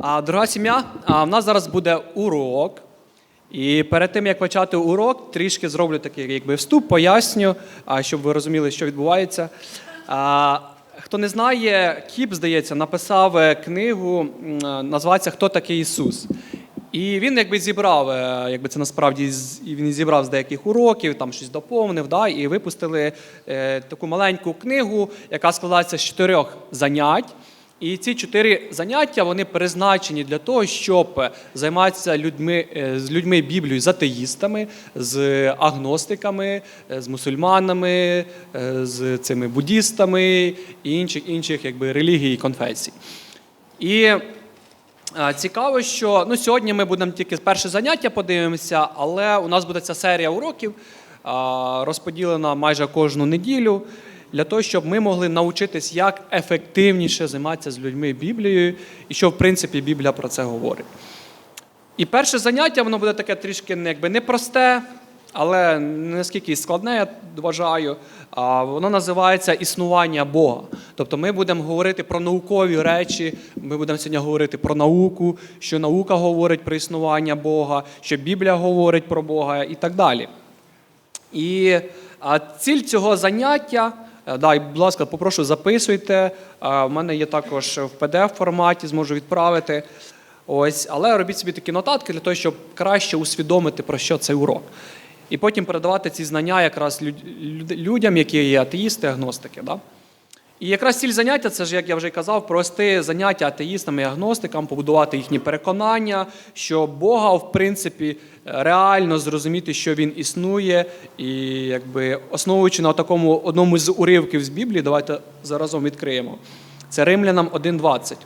А, дорога сім'я, в нас зараз буде урок. І перед тим, як почати урок, трішки зроблю такий якби, вступ, поясню, щоб ви розуміли, що відбувається. Хто не знає, Кіп, здається, написав е, книгу, е, називається Хто такий Ісус. І він якби зібрав, е, якби це насправді він зібрав з деяких уроків, там щось доповнив, да, і випустили таку маленьку книгу, яка складається з чотирьох занять. І ці чотири заняття вони призначені для того, щоб займатися людьми е, з людьми Біблією, з атеїстами, з агностиками, е, з мусульманами, е, з цими буддістами і інших інших якби релігій і конфесій. І цікаво, що ну, сьогодні ми будемо тільки перше заняття подивимося, але у нас буде ця серія уроків розподілена майже кожну неділю для того, щоб ми могли навчитись, як ефективніше займатися з людьми Біблією, і що, в принципі, Біблія про це говорить. І перше заняття, воно буде таке трішки ну, якби непросте, але не наскільки складне, я вважаю. А воно називається існування Бога. Тобто ми будемо говорити про наукові речі, ми будемо сьогодні говорити про науку, що наука говорить про існування Бога, що Біблія говорить про Бога і так далі. І ціль цього заняття, да, і, будь ласка, попрошу, записуйте. У мене є також в pdf форматі, зможу відправити. Ось, але робіть собі такі нотатки для того, щоб краще усвідомити, про що цей урок. І потім передавати ці знання якраз люд- люд- людям, які є атеїсти, агностики. Да? І якраз ціль заняття це ж, як я вже казав, прости заняття атеїстам і агностикам, побудувати їхні переконання, що Бога, в принципі, реально зрозуміти, що він існує, і якби основуючи на такому одному з уривків з Біблії, давайте заразом відкриємо. Це Римлянам 1.20.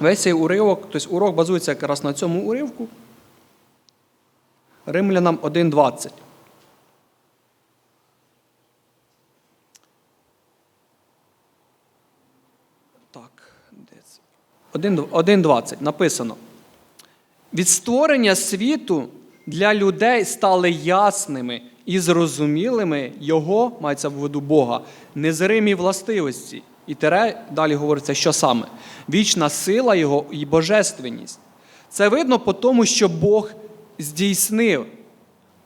Весь цей уривок, тобто урок базується якраз на цьому уривку. Римлянам 1.20. Так, де це? 1, 1.20 написано. Від створення світу для людей стали ясними і зрозумілими його, мається в виду Бога, незримі властивості. І тере далі говориться, що саме? Вічна сила Його і божественність. Це видно по тому, що Бог здійснив.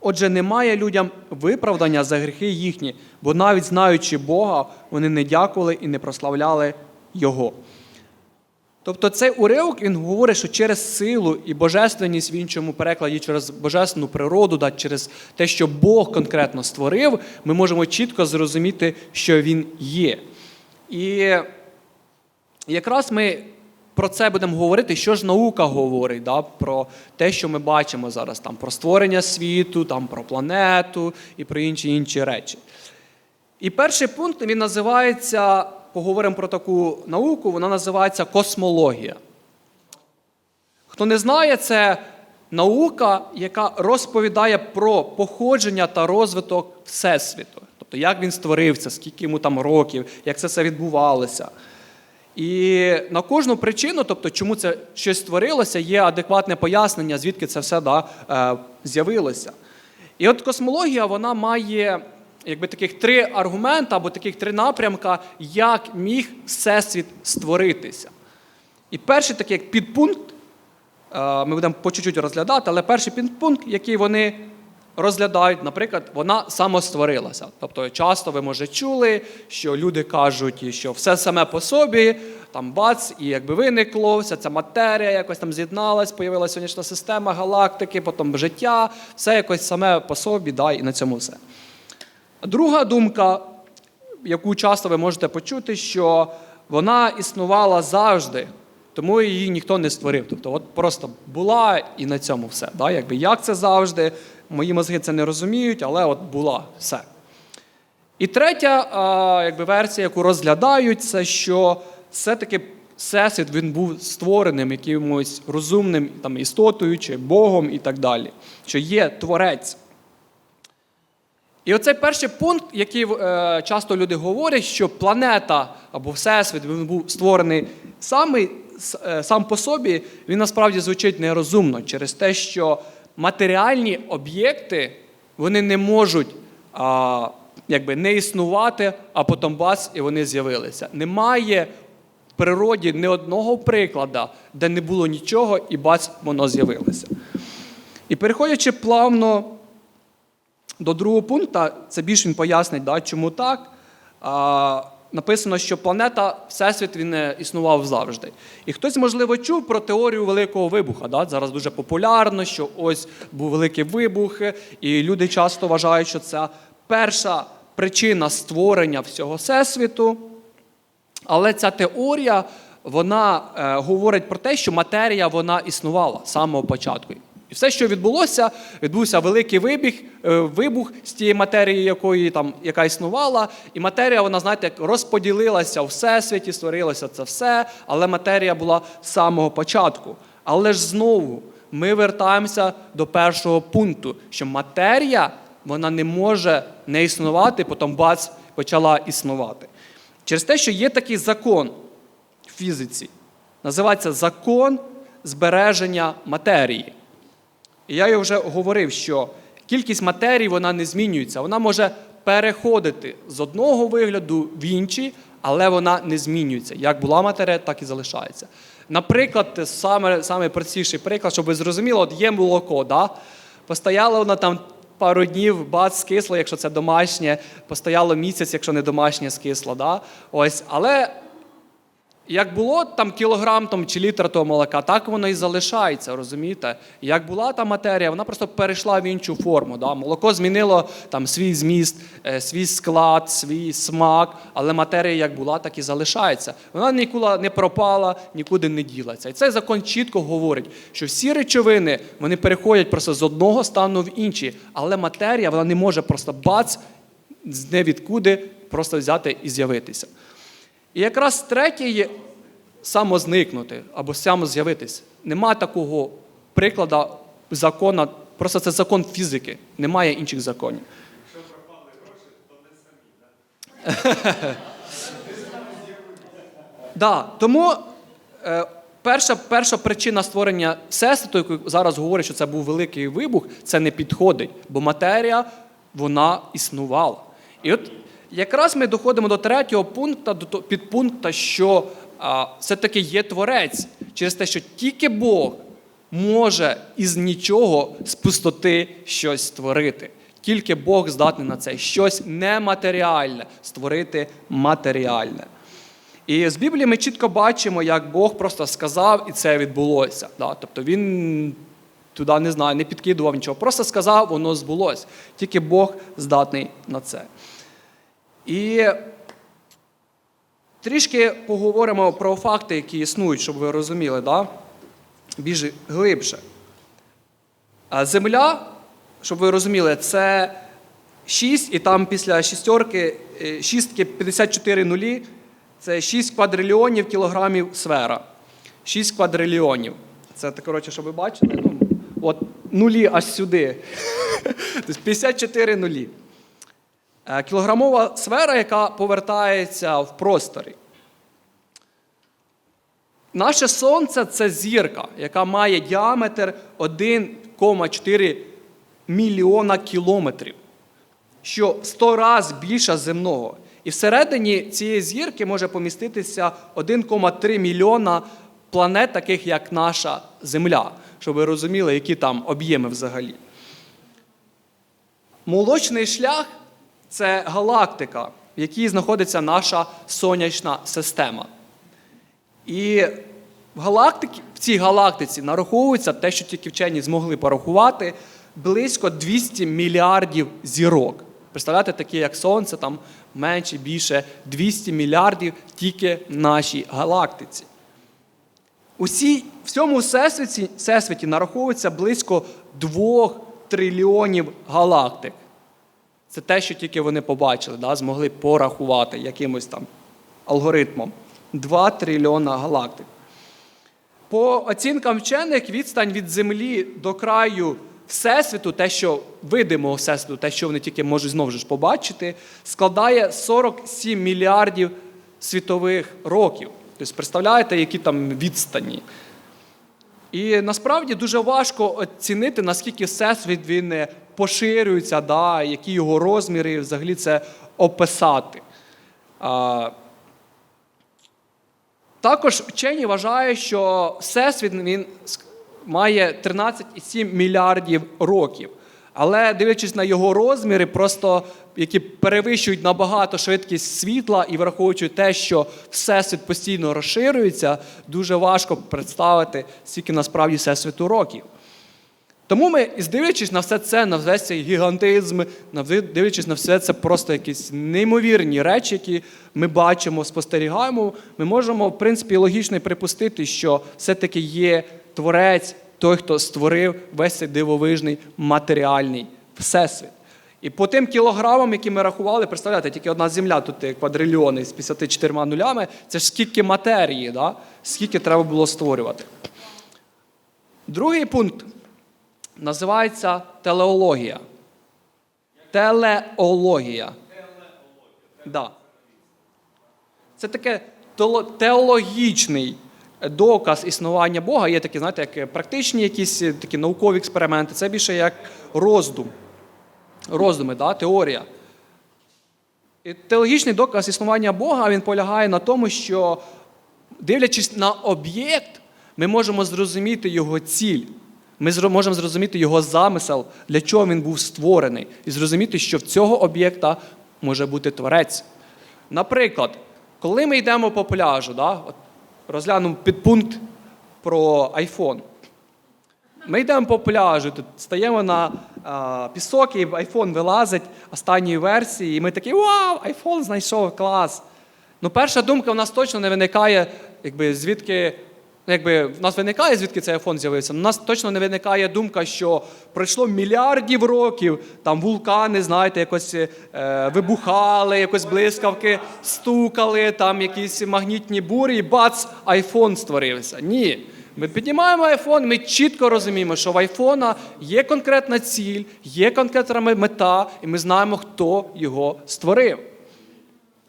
Отже, немає людям виправдання за гріхи їхні, бо навіть знаючи Бога, вони не дякували і не прославляли Його. Тобто цей уривок він говорить, що через силу і божественність в іншому перекладі, через божественну природу, да, через те, що Бог конкретно створив, ми можемо чітко зрозуміти, що Він є. І якраз ми про це будемо говорити, що ж наука говорить, да, про те, що ми бачимо зараз, там, про створення світу, там, про планету і про інші інші речі. І перший пункт він називається, поговоримо про таку науку, вона називається космологія. Хто не знає, це наука, яка розповідає про походження та розвиток Всесвіту. Тобто, як він створився, скільки йому там років, як це все відбувалося. І на кожну причину, тобто, чому це щось створилося, є адекватне пояснення, звідки це все да, е, з'явилося. І от космологія вона має якби таких три аргументи або таких три напрямка, як міг Всесвіт створитися. І перший такий як підпункт, е, ми будемо по чуть-чуть розглядати, але перший підпункт, який вони розглядають, наприклад, вона самостворилася. Тобто часто ви може чули, що люди кажуть, що все саме по собі, там бац, і якби виникло, вся ця матерія якось там з'єдналась, появилася сонячна система, галактики, потім життя, все якось саме по собі, да, і на цьому все. Друга думка, яку часто ви можете почути, що вона існувала завжди, тому її ніхто не створив. Тобто, от просто була і на цьому все. Да? Якби, як це завжди? Мої мозги це не розуміють, але от була все. І третя а, якби, версія, яку розглядають, це що все-таки Всесвіт він був створеним якимось розумним там, істотою чи Богом і так далі. Що є творець. І оцей перший пункт, який е, часто люди говорять, що планета або Всесвіт він був створений саме, е, сам по собі, він насправді звучить нерозумно через те, що матеріальні об'єкти вони не можуть а, якби, не існувати, а потім бац, і вони з'явилися. Немає в природі ні одного прикладу, де не було нічого, і бац, воно з'явилося. І переходячи плавно до другого пункту, це більш він пояснить, да, чому так. А, написано, що планета, Всесвіт він не існував завжди. І хтось, можливо, чув про теорію великого вибуха. Да? Зараз дуже популярно, що ось був великий вибух, і люди часто вважають, що це перша причина створення всього всесвіту. Але ця теорія вона е, говорить про те, що матерія вона існувала з самого початку. І все, що відбулося, відбувся великий вибіг, е, вибух з тієї матерії, якої там яка існувала, і матерія, вона знаєте, розподілилася у всесвіті, створилося це все, але матерія була з самого початку. Але ж знову ми вертаємося до першого пункту, що матерія вона не може не існувати, потім бац почала існувати. Через те, що є такий закон в фізиці, називається закон збереження матерії. І я вже говорив, що кількість матерії вона не змінюється. Вона може переходити з одного вигляду в інший, але вона не змінюється. Як була матерія, так і залишається. Наприклад, саме, саме простіший приклад, щоб ви зрозуміли, от є молоко, да? постояло воно там пару днів, бац, скисло, якщо це домашнє, постояло місяць, якщо не домашнє скисло. Да? Ось, але як було там кілограм там, чи літр того молока, так воно і залишається, розумієте? Як була та матерія, вона просто перейшла в іншу форму. Да? Молоко змінило там свій зміст, е, свій склад, свій смак, але матерія як була, так і залишається. Вона нікуди не пропала, нікуди не ділиться. І цей закон чітко говорить, що всі речовини вони переходять просто з одного стану в інший, але матерія вона не може просто бац, з невідкуди просто взяти і з'явитися. І якраз третє є самозникнути або самоз'явитись. Нема такого прикладу закона, просто це закон фізики, немає інших законів. Да, тому е, перша, перша причина створення всесвіту, яку зараз говорять, що це був великий вибух, це не підходить, бо матерія вона існувала. І от якраз ми доходимо до третього пункту, до підпункту, що все-таки є творець через те, що тільки Бог може із нічого з пустоти щось створити. Тільки Бог здатний на це щось нематеріальне створити матеріальне. І з Біблії ми чітко бачимо, як Бог просто сказав, і це відбулося. Да? Тобто він туди не знаю, не підкидував нічого. Просто сказав, воно збулося. Тільки Бог здатний на це. І трішки поговоримо про факти, які існують, щоб ви розуміли, да? більш глибше. Земля, щоб ви розуміли, це 6, і там після шістерки, е, шістки 54 нулі, це 6 квадрильйонів кілограмів сфера. 6 квадрильйонів. Це, коротше, щоб ви бачили, ну, от нулі аж сюди. Тобто 54 нулі. Е, Кілограмова сфера, яка повертається в просторі. Наше Сонце це зірка, яка має діаметр 1,4 мільйона кілометрів, що в 100 разів більше земного. І всередині цієї зірки може поміститися 1,3 мільйона планет, таких як наша Земля, щоб ви розуміли, які там об'єми взагалі. Молочний шлях це галактика, в якій знаходиться наша сонячна система. І в, галактиці, в цій галактиці нараховується те, що тільки вчені змогли порахувати, близько 200 мільярдів зірок. Представляєте, такі як Сонце, там менше, більше 200 мільярдів тільки в нашій галактиці. Усі, в цьому всесвіті, всесвіті нараховується близько 2 трильйонів галактик. Це те, що тільки вони побачили, да, змогли порахувати якимось там алгоритмом. 2 трильйона галактик. По оцінкам вчених, відстань від Землі до краю Всесвіту, те, що видимого Всесвіту, те, що вони тільки можуть знову ж побачити, складає 47 мільярдів світових років. Тобто, представляєте, які там відстані. І насправді дуже важко оцінити, наскільки всесвіт він е, поширюється, да, які його розміри, і взагалі це описати. А, також вчені вважають, що Всесвіт він має 13,7 мільярдів років. Але дивлячись на його розміри, просто які перевищують набагато швидкість світла і враховуючи те, що всесвіт постійно розширюється, дуже важко представити, скільки насправді всесвіту років. Тому ми, і дивлячись на все це, на весь цей гігантизм, дивлячись на все це просто якісь неймовірні речі, які ми бачимо, спостерігаємо, ми можемо, в принципі, логічно припустити, що все-таки є творець, той, хто створив весь цей дивовижний матеріальний всесвіт. І по тим кілограмам, які ми рахували, представляєте, тільки одна земля, тут квадрильйони з 54 нулями, це ж скільки матерії, да? скільки треба було створювати. Другий пункт називається телеологія. Телеологія. Да. Це таке теологічний доказ існування Бога. Є такі, знаєте, як практичні якісь е, такі наукові експерименти. Це більше як роздум. Роздуми, да? теорія. І теологічний доказ існування Бога він полягає на тому, що, дивлячись на об'єкт, ми можемо зрозуміти його ціль. Ми можемо зрозуміти його замисел, для чого він був створений, і зрозуміти, що в цього об'єкта може бути творець. Наприклад, коли ми йдемо по пляжу, да, от розглянемо підпункт про iPhone. Ми йдемо по пляжу, тут стаємо на а, пісок, і айфон вилазить останньої версії, і ми такі вау, айфон знайшов клас. Ну, перша думка в нас точно не виникає, якби звідки. Якби в нас виникає, звідки цей айфон з'явився. У нас точно не виникає думка, що пройшло мільярдів років, там вулкани, знаєте, якось е, вибухали, якось блискавки стукали, там якісь магнітні бурі, і бац, айфон створився. Ні. Ми піднімаємо айфон, ми чітко розуміємо, що в айфона є конкретна ціль, є конкретна мета, і ми знаємо, хто його створив.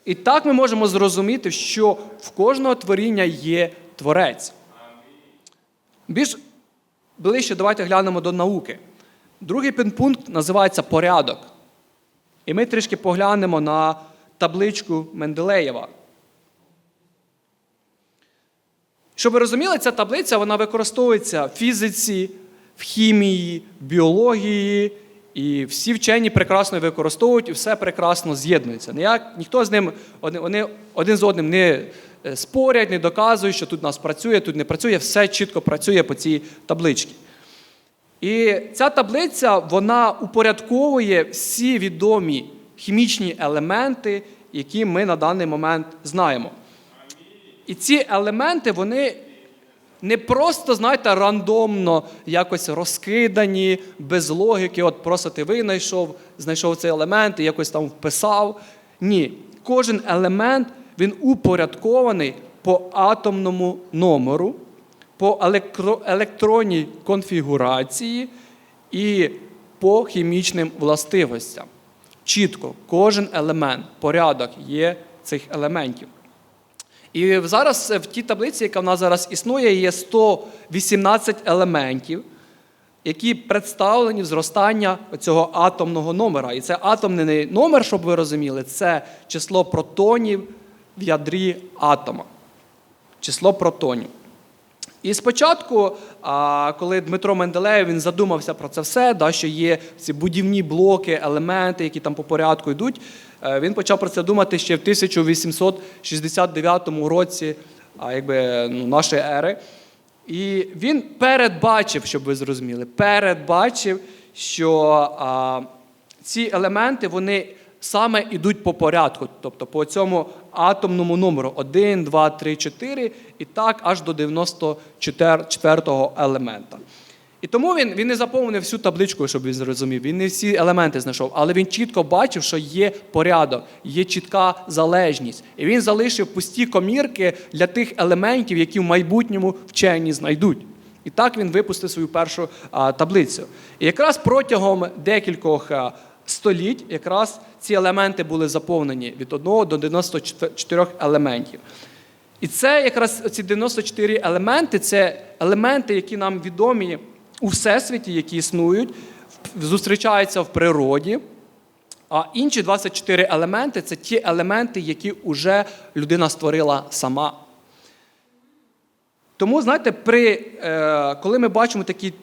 І так ми можемо зрозуміти, що в кожного творіння є творець. Більш ближче давайте глянемо до науки. Другий пункт називається порядок. І ми трішки поглянемо на табличку Менделеєва. Щоб ви розуміли, ця таблиця вона використовується в фізиці, в хімії, в біології, і всі вчені прекрасно використовують, і все прекрасно з'єднується. Ніяк, ніхто з ним вони, один з одним не спорять, не доказують, що тут нас працює, тут не працює, все чітко працює по цій табличці. І ця таблиця вона упорядковує всі відомі хімічні елементи, які ми на даний момент знаємо. І ці елементи, вони не просто, знаєте, рандомно якось розкидані, без логіки. От просто ти винайшов, знайшов цей елемент і якось там вписав. Ні. Кожен елемент він упорядкований по атомному номеру, по електро- електронній конфігурації і по хімічним властивостям. Чітко, кожен елемент, порядок є цих елементів. І зараз в тій таблиці, яка в нас зараз існує, є 118 елементів, які представлені в зростання цього атомного номера. І це атомний номер, щоб ви розуміли, це число протонів в ядрі атома. Число протонів. І спочатку, коли Дмитро Менделеєв він задумався про це все, да, що є ці будівні блоки, елементи, які там по порядку йдуть, е, він почав про це думати ще в 1869 році якби, ну, нашої ери. І він передбачив, щоб ви зрозуміли, передбачив, що а, ці елементи вони саме йдуть по порядку, тобто по цьому атомному номеру 1, 2, 3, 4, і так аж до 94-го елемента. І тому він, він не заповнив всю табличку, щоб він зрозумів. Він не всі елементи знайшов, але він чітко бачив, що є порядок, є чітка залежність. І він залишив пусті комірки для тих елементів, які в майбутньому вчені знайдуть. І так він випустив свою першу а, таблицю. І якраз протягом декількох століть якраз ці елементи були заповнені від 1 до 94 елементів. І це якраз ці 94 елементи це елементи, які нам відомі у всесвіті, які існують, зустрічаються в природі. А інші 24 елементи це ті елементи, які вже людина створила сама. Тому, знаєте, при, е, коли ми бачимо такі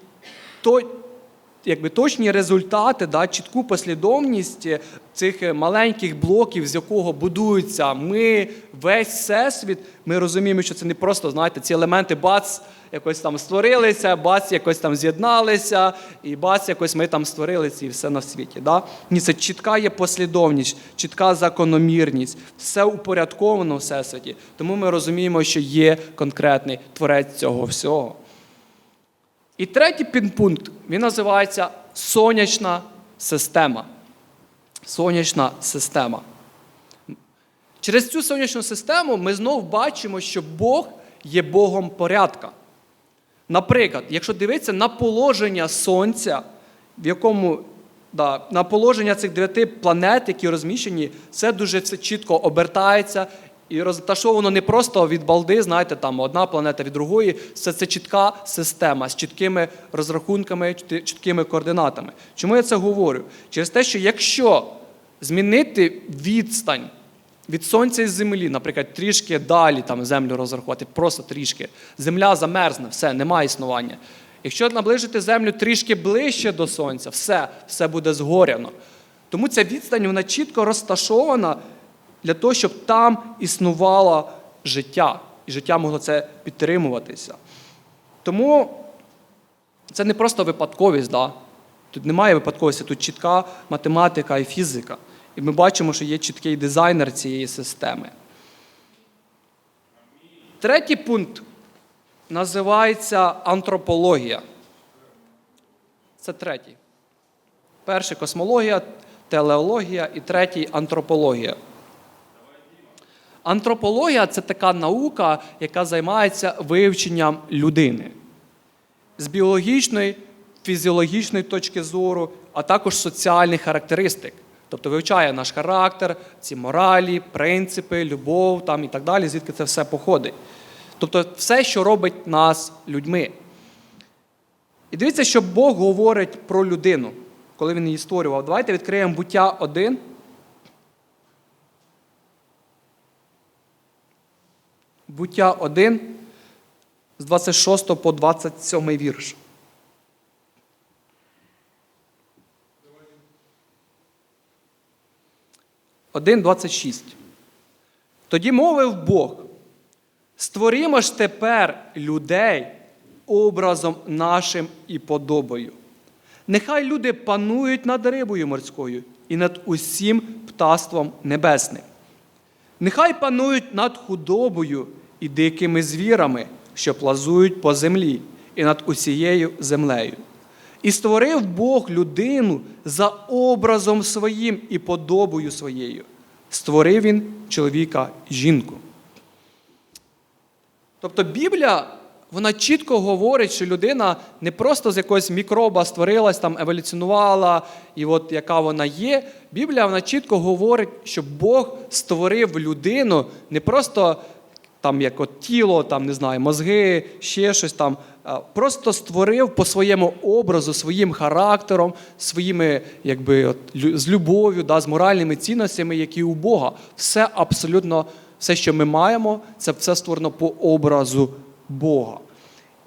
якби, точні результати, да, чітку послідовність е, цих е, маленьких блоків, з якого будуються ми, весь всесвіт, ми розуміємо, що це не просто, знаєте, ці елементи бац, якось там створилися, бац, якось там з'єдналися, і бац, якось ми там створили ці все на світі. Да? Ні, це чітка є послідовність, чітка закономірність, все упорядковано в всесвіті. Тому ми розуміємо, що є конкретний творець цього всього. І третій підпункт він називається сонячна система. Сонячна система. Через цю сонячну систему ми знову бачимо, що Бог є Богом порядка. Наприклад, якщо дивитися на положення Сонця, в якому да, на положення цих дев'яти планет, які розміщені, це дуже все чітко обертається і розташовано не просто від балди, знаєте, там одна планета від другої. Це, це чітка система з чіткими розрахунками, чіткими координатами. Чому я це говорю? Через те, що якщо змінити відстань від сонця і землі, наприклад, трішки далі там землю розрахувати, просто трішки. Земля замерзне, все, немає існування. Якщо наближити землю трішки ближче до сонця, все, все буде згоряно. Тому ця відстань вона чітко розташована для того, щоб там існувало життя, і життя могло це підтримуватися. Тому це не просто випадковість, да? тут немає випадковості, тут чітка математика і фізика. І ми бачимо, що є чіткий дизайнер цієї системи. Третій пункт називається антропологія. Це третій. Перший космологія, телеологія і третій антропологія. Антропологія це така наука, яка займається вивченням людини з біологічної, фізіологічної точки зору, а також соціальних характеристик. Тобто вивчає наш характер, ці моралі, принципи, любов там, і так далі, звідки це все походить. Тобто все, що робить нас людьми. І дивіться, що Бог говорить про людину, коли він її створював. Давайте відкриємо буття 1. Буття 1 з 26 по 27 вірш. Один 26. Тоді мовив Бог: створімо ж тепер людей образом нашим і подобою. Нехай люди панують над рибою морською і над усім птаством небесним. Нехай панують над худобою і дикими звірами, що плазують по землі, і над усією землею. І створив Бог людину за образом своїм і подобою своєю. Створив він чоловіка жінку. Тобто Біблія, вона чітко говорить, що людина не просто з якогось мікроба створилась, там еволюціонувала, і от яка вона є. Біблія вона чітко говорить, що Бог створив людину не просто там як от тіло, там не знаю, мозги, ще щось там. Просто створив по своєму образу, своїм характером, своїми, якби от, з любов'ю, да, з моральними цінностями, які у Бога. Все абсолютно, все, що ми маємо, це все створено по образу Бога.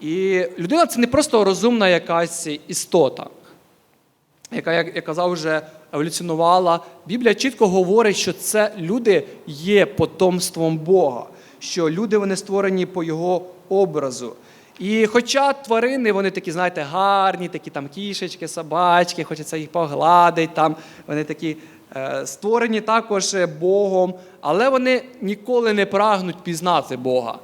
І людина це не просто розумна якась істота яка, як я казав, вже еволюціонувала. Біблія чітко говорить, що це люди є потомством Бога, що люди вони створені по його образу. І хоча тварини, вони такі, знаєте, гарні, такі там кішечки, собачки, хочеться їх погладити, там вони такі е, створені також е, Богом, але вони ніколи не прагнуть пізнати Бога.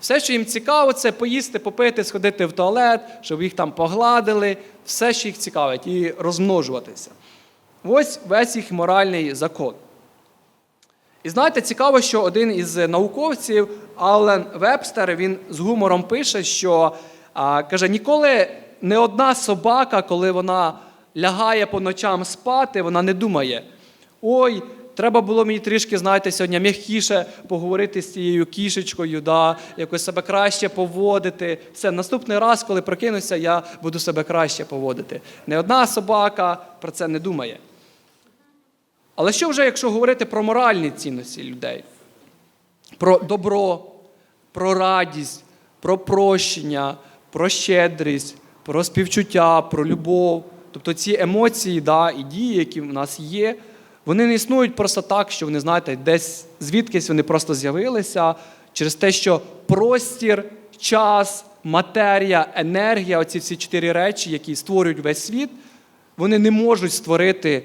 Все, що їм цікаво, це поїсти, попити, сходити в туалет, щоб їх там погладили, все, що їх цікавить, і розмножуватися. Ось весь їх моральний закон. І знаєте, цікаво, що один із науковців, Аллен Вебстер, він з гумором пише, що а, каже, ніколи не одна собака, коли вона лягає по ночам спати, вона не думає, ой, треба було мені трішки, знаєте, сьогодні м'якіше поговорити з цією кішечкою, да, якось себе краще поводити. Все, наступний раз, коли прокинуся, я буду себе краще поводити. Не одна собака про це не думає. Але що вже, якщо говорити про моральні цінності людей, про добро, про радість, про прощення, про щедрість, про співчуття, про любов. Тобто ці емоції да, і дії, які в нас є, вони не існують просто так, що вони, знаєте, десь звідкись вони просто з'явилися через те, що простір, час, матерія, енергія, оці всі чотири речі, які створюють весь світ, вони не можуть створити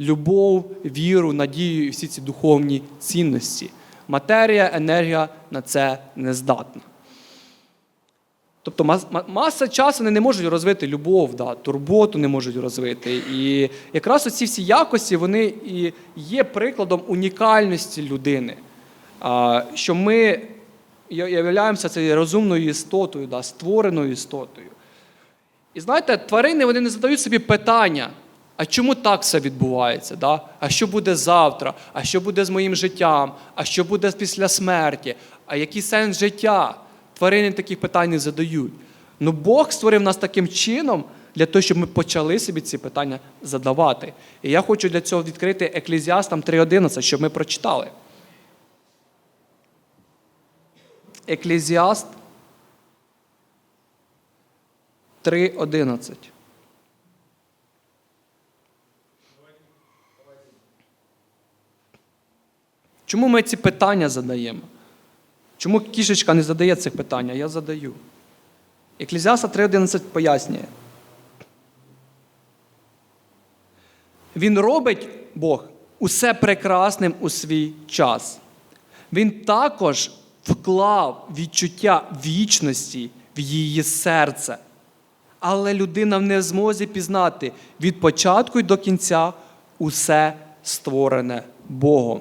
любов, віру, надію і всі ці духовні цінності. Матерія, енергія на це не здатна. Тобто маса часу вони не можуть розвити любов, да, турботу не можуть розвити. І якраз оці всі якості вони і є прикладом унікальності людини. А, Що ми являємося цією розумною істотою, да, створеною істотою. І знаєте, тварини вони не задають собі питання, а чому так все відбувається? Да? А що буде завтра? А що буде з моїм життям? А що буде після смерті? А який сенс життя? Тварини таких питань не задають. Ну Бог створив нас таким чином для того, щоб ми почали собі ці питання задавати. І я хочу для цього відкрити Еклезіастам 3.11, щоб ми прочитали. Еклезіаст 3.11. Чому ми ці питання задаємо? Чому кішечка не задає цих питань? Я задаю. Еклезіаста 3.11 пояснює. Він робить Бог усе прекрасним у свій час. Він також вклав відчуття вічності в її серце. Але людина не в змозі пізнати від початку й до кінця усе створене Богом.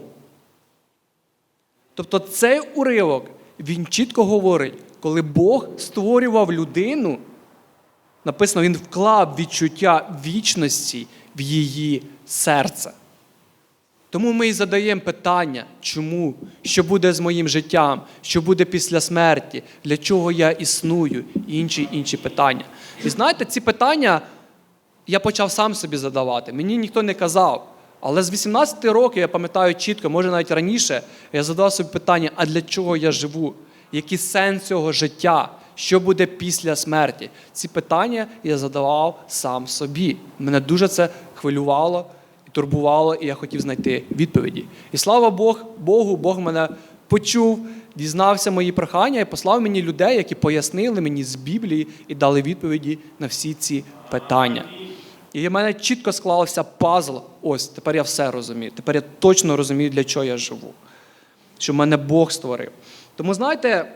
Тобто цей уривок він чітко говорить, коли Бог створював людину, написано, він вклав відчуття вічності в її серце. Тому ми і задаємо питання, чому, що буде з моїм життям, що буде після смерті, для чого я існую, і інші інші питання. І знаєте, ці питання я почав сам собі задавати. Мені ніхто не казав. Але з 18 років я пам'ятаю чітко, може навіть раніше, я задав собі питання, а для чого я живу? Який сенс цього життя? Що буде після смерті? Ці питання я задавав сам собі. Мене дуже це хвилювало і турбувало, і я хотів знайти відповіді. І слава Бог, Богу, Бог мене почув, дізнався мої прохання і послав мені людей, які пояснили мені з Біблії і дали відповіді на всі ці питання. І в мене чітко склався пазл. Ось, тепер я все розумію. Тепер я точно розумію, для чого я живу. Що мене Бог створив. Тому, знаєте,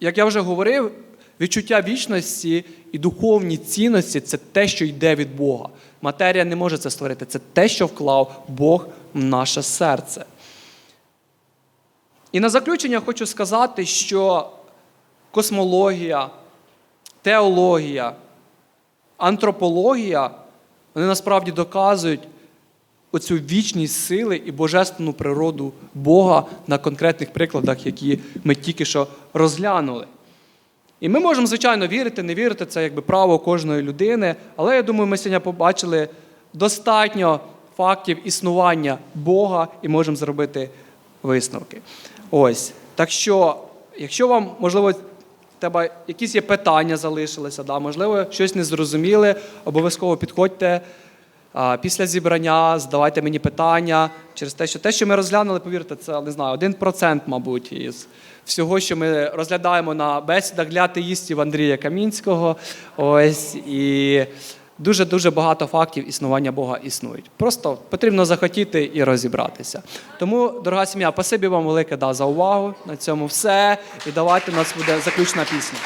як я вже говорив, відчуття вічності і духовні цінності це те, що йде від Бога. Матерія не може це створити. Це те, що вклав Бог в наше серце. І на заключення хочу сказати, що космологія, теологія, антропологія, вони насправді доказують оцю вічність сили і божественну природу Бога на конкретних прикладах, які ми тільки що розглянули. І ми можемо, звичайно, вірити, не вірити, це якби право кожної людини. Але я думаю, ми сьогодні побачили достатньо фактів існування Бога і можемо зробити висновки. Ось. Так що, якщо вам, можливо, тебе якісь є питання залишилися, да, можливо, щось не зрозуміли, обов'язково підходьте. А, Після зібрання задавайте мені питання через те, що те, що ми розглянули, повірте, це не знаю, 1%, мабуть, із всього, що ми розглядаємо на бесідах для атеїстів Андрія Камінського. Ось і дуже дуже багато фактів існування Бога існують. Просто потрібно захотіти і розібратися. Тому, дорога сім'я, спасибі вам велике да, за увагу. На цьому все. І давайте у нас буде заключна пісня.